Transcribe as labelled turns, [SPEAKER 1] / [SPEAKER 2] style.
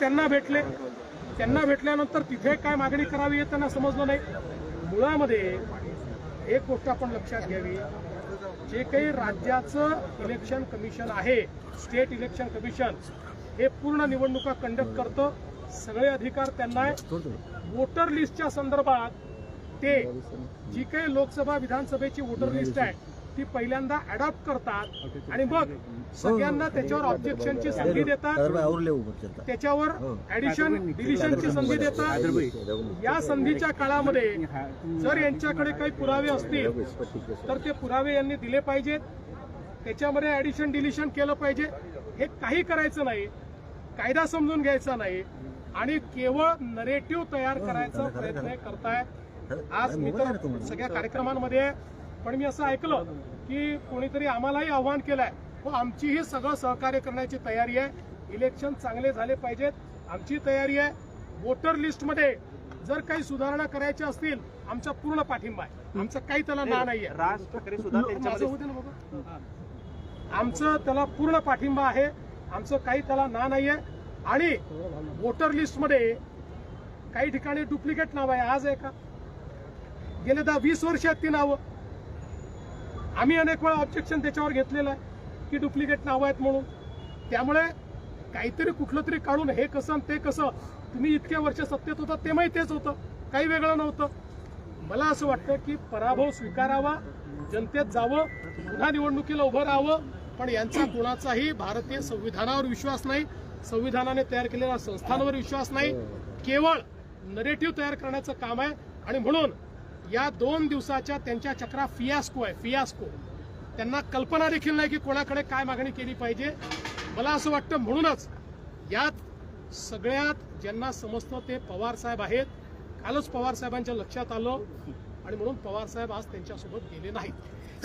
[SPEAKER 1] त्यांना भेटले. त्यांना भेटल्यानंतर तिथे काय मागणी करावी हे त्यांना समजलं नाही. मुळामध्ये एक गोष्ट आपण लक्षात घ्यावी. जे काही राज्याचं इलेक्शन कमिशन आहे स्टेट इलेक्शन कमिशन हे पूर्ण निवडणुका कंडक्ट करतं. सगळे अधिकार त्यांना आहे. वोटर लिस्टच्या संदर्भात ते जी काही लोकसभा विधानसभेची वोटर लिस्ट आहे ती पहिल्यांदा अडॉप्ट करतात आणि मग सगळ्यांना त्याच्यावर ऑब्जेक्शनची संधी देतात त्याच्यावर ऍडिशन डिलिशनची संधी देतात या संधीच्या काळामध्ये जर यांच्याकडे काही पुरावे असतील तर ते पुरावे यांनी दिले पाहिजेत त्याच्यामध्ये ऍडिशन डिलिशन केलं पाहिजे हे काही करायचं नाही कायदा समजून घ्यायचा नाही आणि केवळ नरेटिव्ह तयार करायचा प्रयत्न करताय आज मी तर सगळ्या कार्यक्रमांमध्ये पण मी असं ऐकलं की कोणीतरी आम्हालाही आव्हान केलंय. हो आमचीही सगळं सहकार्य करण्याची तयारी आहे. इलेक्शन चांगले झाले पाहिजेत. आमची तयारी आहे. वोटर लिस्टमध्ये जर काही सुधारणा करायच्या असतील आमचा पूर्ण पाठिंबा आहे. आमचं काही त्याला ना नाहीये.
[SPEAKER 2] राज ठाकरे सुद्धा
[SPEAKER 1] माझं
[SPEAKER 2] त्यांच्यामध्ये
[SPEAKER 1] होऊ दे ना बाबा. आमचं त्याला पूर्ण पाठिंबा आहे. आमचं काही त्याला ना नाहीये. आणि वोटर लिस्टमध्ये काही ठिकाणी डुप्लिकेट नाव आहे. आज आहे का? गेले दहा वीस वर्ष आहेत ती नावं. आम्ही अनेक वेळा ऑब्जेक्शन त्याच्यावर घेतलेलं आहे की डुप्लिकेट नावं आहेत म्हणून. त्यामुळे काहीतरी कुठलं तरी काढून हे कसं आणि ते कसं तुम्ही इतक्या वर्ष सत्तेत होता ते माहिती तेच होतं. काही वेगळं नव्हतं. मला असं वाटतं की पराभव स्वीकारावा जनतेत जावं पुन्हा निवडणुकीला उभं राहावं पण यांचा कुणाचाही भारतीय संविधानावर विश्वास नाही संविधानाने तयार केलेल्या संस्थांवर विश्वास नाही. केवळ नरेटिव्ह तयार करण्याचं काम आहे आणि म्हणून या दोन दिवसाच्या त्यांच्या चक्रा फियास्को आहे फियास्को. त्यांना कल्पना देखील नाही की कोणाकडे काय मागणी केली पाहिजे. मला असं वाटतं म्हणूनच यात सगळ्यात ज्यांना समजतं ते पवार साहेब आहेत. कालच पवार साहेबांच्या लक्षात आलं आणि म्हणून पवार साहेब आज त्यांच्यासोबत गेले नाहीत.